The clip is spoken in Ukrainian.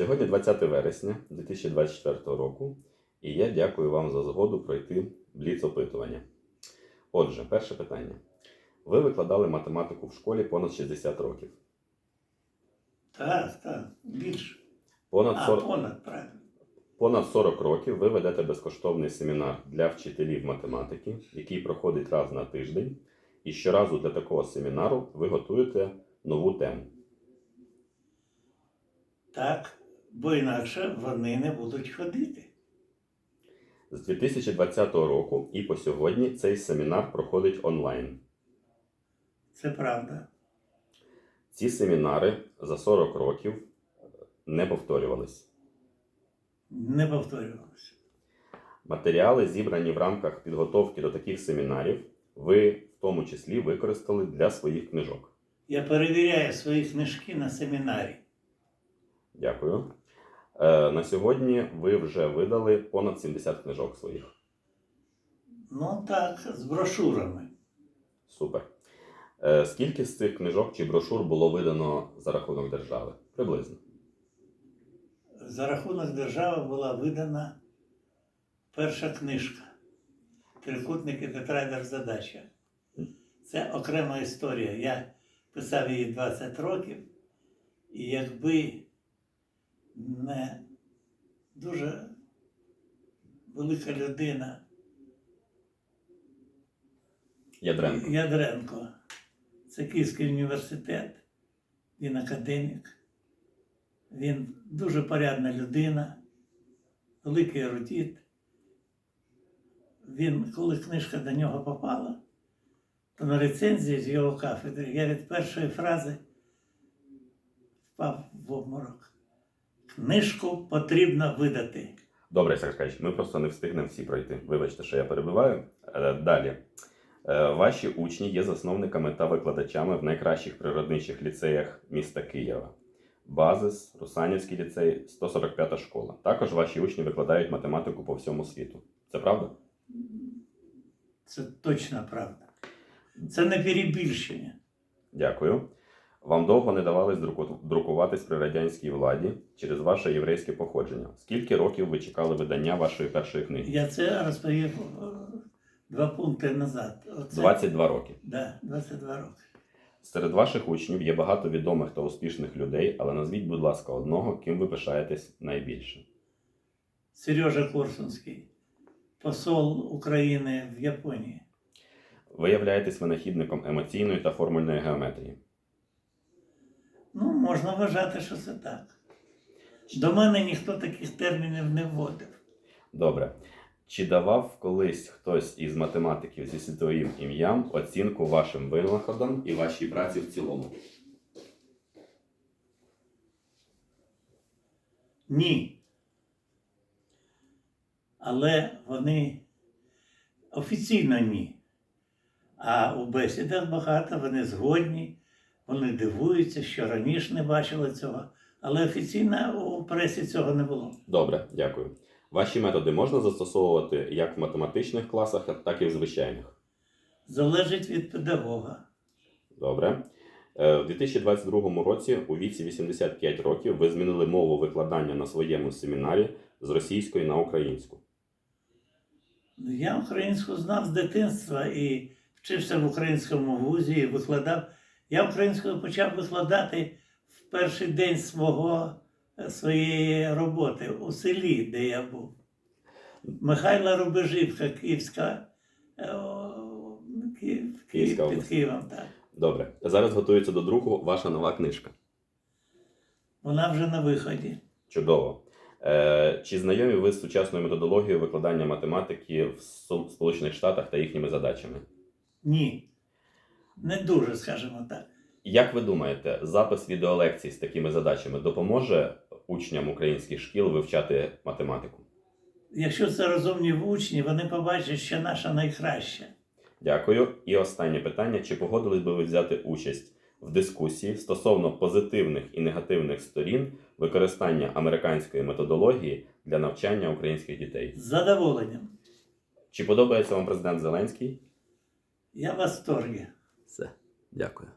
Сьогодні 20 вересня 2024 року, і я дякую вам за згоду пройти бліц-опитування. Отже, перше питання. Ви викладали математику в школі понад 60 років. Так, так, більше. Понад А, 40, понад, правильно. понад 40 років ви ведете безкоштовний семінар для вчителів математики, який проходить раз на тиждень. І щоразу для такого семінару ви готуєте нову тему. Так, бо інакше вони не будуть ходити. З 2020 року і по сьогодні цей семінар проходить онлайн. Це правда. Ці семінари за 40 років не повторювались. Не повторювалося. Матеріали, зібрані в рамках підготовки до таких семінарів, ви в тому числі використали для своїх книжок. Я перевіряю свої книжки на семінарі. Дякую. Е, на сьогодні ви вже видали понад 70 книжок своїх. Ну так, з брошурами. Супер. Е, скільки з цих книжок чи брошур було видано за рахунок держави? Приблизно. За рахунок держави була видана перша книжка Трикутник і тетрайдер задача. Це окрема історія. Я писав її 20 років, і якби не дуже велика людина Ядренко. Ядренко, це Київський університет, він академік, він дуже порядна людина, великий ерудит. Він, коли книжка до нього попала, то на рецензії з його кафедри я від першої фрази впав в обморок. Книжку потрібно видати. Добре, Сергій ми просто не встигнемо всі пройти. Вибачте, що я перебиваю. Е, Далі. Е, Ваші учні є засновниками та викладачами в найкращих природничих ліцеях міста Києва. Базис, Русанівський ліцей, 145 школа. Також ваші учні викладають математику по всьому світу. Це правда? Це точна правда. Це не перебільшення. Дякую. Вам довго не давались друку- друкуватись при радянській владі через ваше єврейське походження. Скільки років ви чекали видання вашої першої книги? Я це розповів е, два пункти назад. Оце, 22 роки. Да, 22 роки. Серед ваших учнів є багато відомих та успішних людей, але назвіть, будь ласка, одного, ким ви пишаєтесь найбільше. Сережа Корсунський, посол України в Японії. Ви являєтесь винахідником емоційної та формульної геометрії. Ну, можна вважати, що це так. До мене ніхто таких термінів не вводив. Добре. Чи давав колись хтось із математиків зі світовим ім'ям оцінку вашим винаходам і вашій праці в цілому? Ні. Але вони офіційно ні. А у бесідах багато вони згодні, вони дивуються, що раніше не бачили цього. Але офіційно у пресі цього не було. Добре, дякую. Ваші методи можна застосовувати як в математичних класах, так і в звичайних. Залежить від педагога. Добре. Е, У 2022 році у віці 85 років ви змінили мову викладання на своєму семінарі з російської на українську. Ну, Я українську знав з дитинства і вчився в українському вузі і викладав. Я українською почав викладати в перший день свого, е, своєї роботи у селі, де я був. Михайла Рубежівка, Київська, е, Київ, Київська під. Києвом, так. Добре. Зараз готується до друку ваша нова книжка. Вона вже на виході. Чудово. Е, чи знайомі ви з сучасною методологією викладання математики в Сполучених Штатах та їхніми задачами? Ні. Не дуже, скажімо так. Як ви думаєте, запис відеолекцій з такими задачами допоможе учням українських шкіл вивчати математику? Якщо це розумні учні, вони побачать, що наша найкраща. Дякую. І останнє питання: чи погодились би ви взяти участь в дискусії стосовно позитивних і негативних сторін використання американської методології для навчання українських дітей? З задоволенням. Чи подобається вам президент Зеленський? Я в восторгі. Все, дякую.